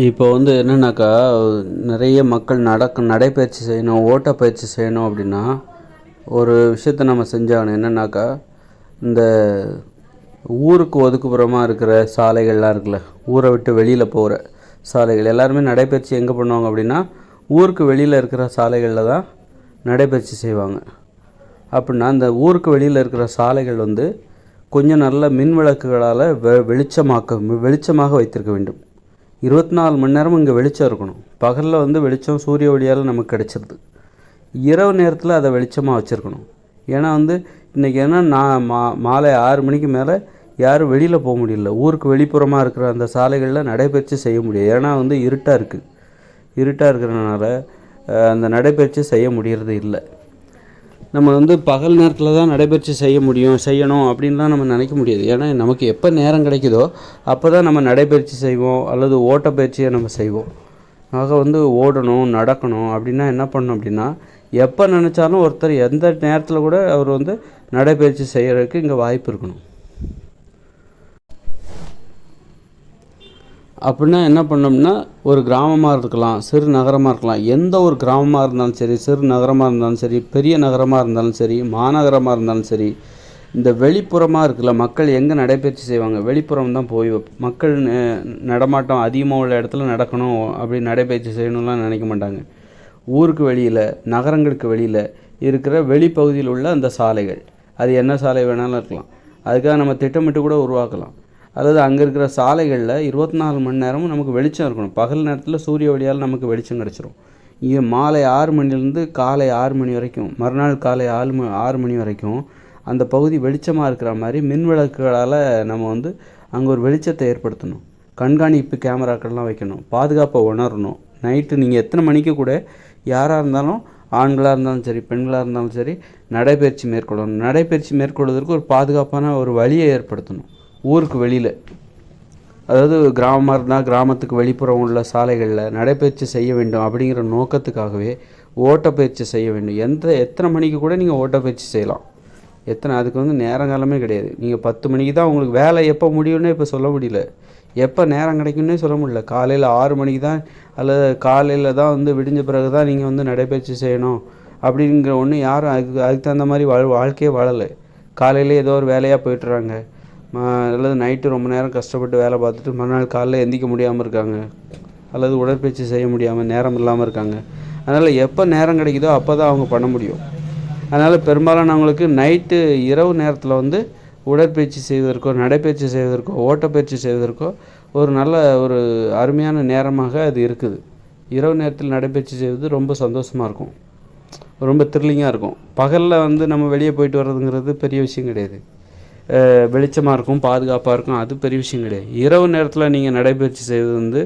இப்போ வந்து என்னென்னாக்கா நிறைய மக்கள் நடக்க நடைப்பயிற்சி செய்யணும் ஓட்டப்பயிற்சி செய்யணும் அப்படின்னா ஒரு விஷயத்த நம்ம செஞ்சாகணும். என்னென்னாக்கா இந்த ஊருக்கு ஒதுக்குப்புறமாக இருக்கிற சாலைகள்லாம் இருக்குல்ல ஊரை விட்டு வெளியில் போகிற சாலைகள் எல்லாருமே நடைப்பயிற்சி எங்கே பண்ணுவாங்க அப்படின்னா ஊருக்கு வெளியில் இருக்கிற சாலைகளில் தான் நடைப்பயிற்சி செய்வாங்க. அப்படின்னா அந்த ஊருக்கு வெளியில் இருக்கிற சாலைகள் வந்து கொஞ்சம் நல்ல மின் விளக்குகளால் வெ வெளிச்சமாக்க வெளிச்சமாக வைத்திருக்க வேண்டும். இருபத்தி நாலு மணி நேரமும் இங்கே வெளிச்சம் இருக்கணும். பகலில் வந்து வெளிச்சம் சூரிய ஒளியால் நமக்கு கிடைச்சிருது. இரவு நேரத்தில் அதை வெளிச்சமாக வச்சுருக்கணும். ஏன்னா வந்து இன்றைக்கி ஏன்னா நான் மா மாலை ஆறு மணிக்கு மேலே யாரும் வெளியில் போக முடியல. ஊருக்கு வெளிப்புறமாக இருக்கிற அந்த சாலைகளில் நடைபயிற்சி செய்ய முடியாது ஏன்னா வந்து இருட்டாக இருக்குது இருட்டாக இருக்கிறனால அந்த நடைபயிற்சி செய்ய முடியறது இல்லை. நம்ம வந்து பகல் நேரத்தில் தான் நடைபயிற்சி செய்ய முடியும் செய்யணும் அப்படின்லாம் நம்ம நினைக்க முடியாது. ஏன்னா நமக்கு எப்போ நேரம் கிடைக்குதோ அப்போ தான் நம்ம நடைபயிற்சி செய்வோம் அல்லது ஓட்டப்பயிற்சியை நம்ம செய்வோம். ஆக வந்து ஓடணும் நடக்கணும் அப்படின்னா என்ன பண்ணணும் அப்படின்னா எப்போ நினச்சாலும் ஒருத்தர் எந்த நேரத்தில் கூட அவர் வந்து நடைபயிற்சி செய்கிறதுக்கு இங்கே வாய்ப்பு இருக்கணும். அப்படின்னா என்ன பண்ணோம்னா ஒரு கிராமமாக இருக்கலாம் சிறு நகரமாக இருக்கலாம். எந்த ஒரு கிராமமாக இருந்தாலும் சரி சிறு நகரமாக இருந்தாலும் சரி பெரிய நகரமாக இருந்தாலும் சரி மாநகரமாக இருந்தாலும் சரி இந்த வெளிப்புறமாக இருக்குல்ல மக்கள் எங்கே நடைபயிற்சி செய்வாங்க? வெளிப்புறம் தான் போய் மக்கள் நடமாட்டம் அதிகமாக உள்ள இடத்துல நடக்கணும் அப்படி நடைபயிற்சி செய்யணும்லாம் நினைக்க மாட்டாங்க. ஊருக்கு வெளியில் நகரங்களுக்கு வெளியில் இருக்கிற வெளிப்பகுதியில் உள்ள அந்த சாலைகள். அது என்ன சாலை வேணாலும் இருக்கலாம். அதுக்காக நம்ம திட்டமிட்டு கூட உருவாக்கலாம். அல்லது அங்கே இருக்கிற சாலைகளில் இருபத்தி நாலு மணி நேரமும் நமக்கு வெளிச்சம் இருக்கணும். பகல் நேரத்தில் சூரிய ஒளியால் நமக்கு வெளிச்சம் கிடச்சிரும். இங்கே மாலை ஆறு மணிலேருந்து காலை ஆறு மணி வரைக்கும் மறுநாள் காலை ஆறு மணி ஆறு மணி வரைக்கும் அந்த பகுதி வெளிச்சமாக இருக்கிற மாதிரி மின் விளக்குகளால் நம்ம வந்து அங்கே ஒரு வெளிச்சத்தை ஏற்படுத்தணும். கண்காணிப்பு கேமராக்கள்லாம் வைக்கணும். பாதுகாப்பை உணரணும். நைட்டு நீங்கள் எத்தனை மணிக்கு கூட யாராக இருந்தாலும் ஆண்களாக இருந்தாலும் சரி பெண்களாக இருந்தாலும் சரி நடைபயிற்சி மேற்கொள்ளணும். நடைபயிற்சி மேற்கொள்வதற்கு ஒரு பாதுகாப்பான ஒரு வழியை ஏற்படுத்தணும். ஊருக்கு வெளியில். அதாவது கிராமமாக இருந்தால் கிராமத்துக்கு வெளிப்புறம் உள்ள சாலைகளில் நடைப்பயிற்சி செய்ய வேண்டும் அப்படிங்கிற நோக்கத்துக்காகவே ஓட்டப்பயிற்சி செய்ய வேண்டும். எந்த எத்தனை மணிக்கு கூட நீங்கள் ஓட்டப்பயிற்சி செய்யலாம். எத்தனை அதுக்கு வந்து நேரங்காலமே கிடையாது. நீங்கள் பத்து மணிக்கு தான் உங்களுக்கு வேலை எப்போ முடியும்னே இப்போ சொல்ல முடியல. எப்போ நேரம் கிடைக்கும்னே சொல்ல முடியல. காலையில் ஆறு மணிக்கு தான் அல்லது காலையில் தான் வந்து விடிஞ்ச பிறகு தான் நீங்கள் வந்து நடைப்பயிற்சி செய்யணும் அப்படிங்கிற ஒன்று யாரும் அதுக்கு அதுக்கு தகுந்த மாதிரி வாழ் வாழ்க்கையே வாழலை. காலையிலே ஏதோ ஒரு வேலையாக போயிட்டுறாங்க அல்லது நைட்டு ரொம்ப நேரம் கஷ்டப்பட்டு வேலை பார்த்துட்டு மறுநாள் காலைல எந்திக்க முடியாமல் இருக்காங்க. அல்லது உடற்பயிற்சி செய்ய முடியாமல் நேரம் இல்லாமல் இருக்காங்க. அதனால் எப்போ நேரம் கிடைக்குதோ அப்போ தான் அவங்க பண்ண முடியும். அதனால் பெரும்பாலானவங்களுக்கு நைட்டு இரவு நேரத்தில் வந்து உடற்பயிற்சி செய்வதற்கோ நடைப்பயிற்சி செய்வதற்கோ ஓட்டப்பயிற்சி செய்வதற்கோ ஒரு நல்ல ஒரு அருமையான நேரமாக அது இருக்குது. இரவு நேரத்தில் நடைப்பயிற்சி செய்வது ரொம்ப சந்தோஷமாக இருக்கும். ரொம்ப த்ரில்லிங்காக இருக்கும். பகலில் வந்து நம்ம வெளியே போயிட்டு வர்றதுங்கிறது பெரிய விஷயம் கிடையாது. வெளிச்சமாக இருக்கும் பாதுகாப்பாக இருக்கும் அது பெரிய விஷயம் கிடையாது. இரவு நேரத்தில் நீங்கள் நடைபயிற்சி செய்வது வந்து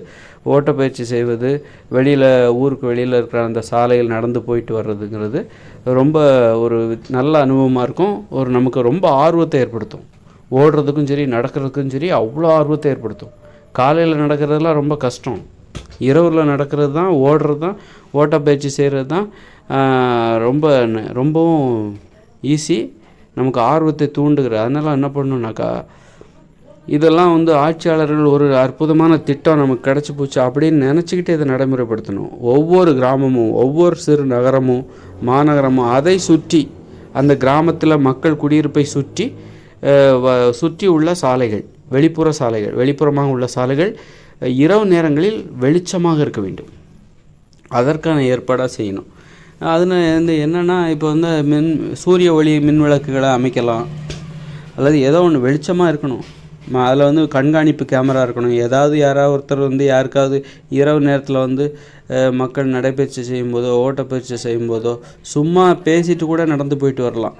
ஓட்டப்பயிற்சி செய்வது வெளியில் ஊருக்கு வெளியில் இருக்கிற அந்த சாலையில் நடந்து போயிட்டு வர்றதுங்கிறது ரொம்ப ஒரு நல்ல அனுபவமாக இருக்கும். ஒரு நமக்கு ரொம்ப ஆர்வத்தை ஏற்படுத்தும். ஓடுறதுக்கும் சரி நடக்கிறதுக்கும் சரி அவ்வளோ ஆர்வத்தை ஏற்படுத்தும். காலையில் நடக்கிறதெல்லாம் ரொம்ப கஷ்டம். இரவில் நடக்கிறது தான் ஓடுறது தான் ஓட்டப்பயிற்சி செய்கிறது தான் ரொம்ப ரொம்பவும் ஈஸி. நமக்கு ஆர்வத்தை தூண்டுகிற அதனால் என்ன பண்ணணுன்னாக்கா இதெல்லாம் வந்து ஆட்சியாளர்கள் ஒரு அற்புதமான திட்டம் நமக்கு கிடச்சி போச்சு அப்படின்னு நினச்சிக்கிட்டு இதை நடைமுறைப்படுத்தணும். ஒவ்வொரு கிராமமும் ஒவ்வொரு சிறு நகரமும் மாநகரமும் அதை சுற்றி அந்த கிராமத்தில் மக்கள் குடியிருப்பை சுற்றி வ- சுற்றி உள்ள சாலைகள் வெளிப்புற சாலைகள் வெளிப்புறமாக உள்ள சாலைகள் இரவு நேரங்களில் வெளிச்சமாக இருக்க வேண்டும். அதற்கான ஏற்பாடாக செய்யணும். அதில் வந்து என்னென்னா இப்போ வந்து மின் சூரிய ஒளி மின் விளக்குகளை அமைக்கலாம். அல்லது ஏதோ ஒன்று வெளிச்சமாக இருக்கணும். அதில் வந்து கண்காணிப்பு கேமரா இருக்கணும். ஏதாவது யாராவது ஒருத்தர் வந்து யாருக்காவது இரவு நேரத்தில் வந்து மக்கள் நடைபயிற்சி செய்யும்போதோ ஓட்டப்பயிற்சி செய்யும்போதோ சும்மா பேசிட்டு கூட நடந்து போயிட்டு வரலாம்.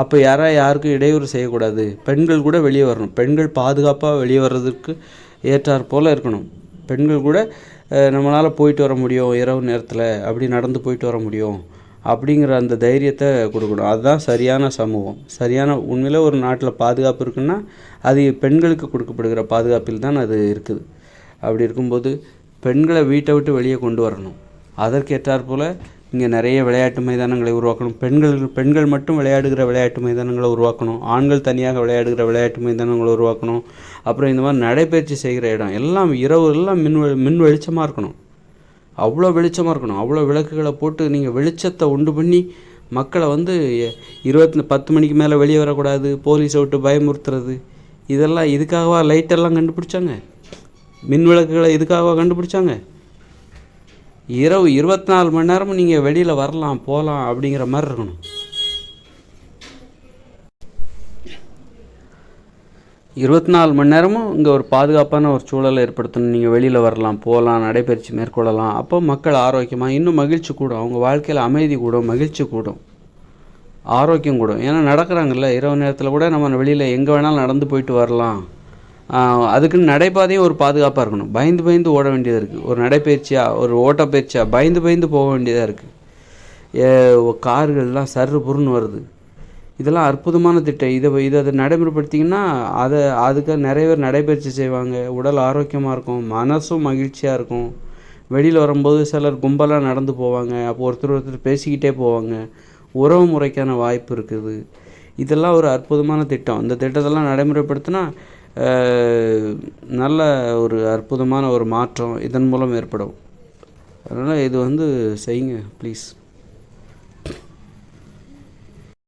அப்போ யாராக யாருக்கும் இடையூறு செய்யக்கூடாது. பெண்கள் கூட வெளியே வரணும். பெண்கள் பாதுகாப்பாக வெளியே வர்றதுக்கு ஏற்றாற் போல் இருக்கணும். பெண்கள் கூட நம்மளால் போயிட்டு வர முடியும் இரவு நேரத்தில் அப்படி நடந்து போயிட்டு வர முடியும் அப்படிங்கிற அந்த தைரியத்தை கொடுக்கணும். அதுதான் சரியான சமூகம். சரியான உண்மையில் ஒரு நாட்டில் பாதுகாப்பு இருக்குன்னா அது பெண்களுக்கு கொடுக்கப்படுகிற பாதுகாப்பில் தான் அது இருக்குது. அப்படி இருக்கும்போது பெண்களை வீட்டை விட்டு வெளியே கொண்டு வரணும். அதற்கேற்றாற்போல் இங்கே நிறைய விளையாட்டு மைதானங்களை உருவாக்கணும். பெண்கள் பெண்கள் மட்டும் விளையாடுகிற விளையாட்டு மைதானங்களை உருவாக்கணும். ஆண்கள் தனியாக விளையாடுகிற விளையாட்டு மைதானங்களை உருவாக்கணும். அப்புறம் இந்த மாதிரி நடைபயிற்சி செய்கிற இடம். எல்லாம் இரவு எல்லாம் மின் வெளி- மின் வெளிச்சமாக இருக்கணும். அவ்வளோ வெளிச்சமாக இருக்கணும். அவ்வளோ விளக்குகளை போட்டு நீங்கள் வெளிச்சத்தை உண்டு பண்ணி மக்களை வந்து இருபத்தி பத்து மணிக்கு மேலே வெளியே வரக்கூடாது. போலீஸை விட்டு பயமுறுத்துறது. இதெல்லாம் இதுக்காகவா லைட்டெல்லாம் கண்டுபிடிச்சாங்க? மின் விளக்குகளை இதுக்காகவா கண்டுபிடிச்சாங்க? இரவு இருபத்தி நாலு மணி நேரமும் நீங்கள் வெளியில் வரலாம் போகலாம் அப்படிங்கிற மாதிரி இருக்கணும். இருபத்தி நாலு மணி நேரமும் இங்கே ஒரு பாதுகாப்பான ஒரு சூழலை ஏற்படுத்தணும். நீங்கள் வெளியில் வரலாம் போகலாம் நடைபயிற்சி மேற்கொள்ளலாம். அப்போ மக்கள் ஆரோக்கியமாக இன்னும் மகிழ்ச்சி கூடும். அவங்க வாழ்க்கையில் அமைதி கூடும் மகிழ்ச்சி கூடும். ஆரோக்கியம் கூடும். ஏன்னா நடக்கிறாங்கல்ல இரவு நேரத்தில் கூட நம்ம வெளியில் எங்கே வேணாலும் நடந்து போயிட்டு வரலாம். அதுக்குன்னு நடைபாதையும் ஒரு பாதுகாப்பாக இருக்கணும். பயந்து பயந்து ஓட வேண்டியதாக இருக்குது ஒரு நடைப்பயிற்சியாக ஒரு ஓட்டப்பயிற்சியாக பயந்து பயந்து போக வேண்டியதாக இருக்குது கார்கள்லாம் சர்ரு புருன்னு வருது. இதெல்லாம் அற்புதமான திட்டம். இதை இதை அதை நடைமுறைப்படுத்திங்கன்னா அதை அதுக்கு நிறைய பேர் நடைபயிற்சி செய்வாங்க. உடல் ஆரோக்கியமாக இருக்கும் மனசும் மகிழ்ச்சியாக இருக்கும். வெளியில் வரும்போது சிலர் கும்பலாக நடந்து போவாங்க. அப்போ ஒருத்தர் ஒருத்தர் பேசிக்கிட்டே போவாங்க. உறவு முறைக்கான வாய்ப்பு இருக்குது. இதெல்லாம் ஒரு அற்புதமான திட்டம். இந்த திட்டத்தெல்லாம் நடைமுறைப்படுத்தினா நல்ல ஒரு அற்புதமான ஒரு மாற்றம் இதன் மூலம் ஏற்படும். அதனால் இது வந்து செய்யுங்க ப்ளீஸ்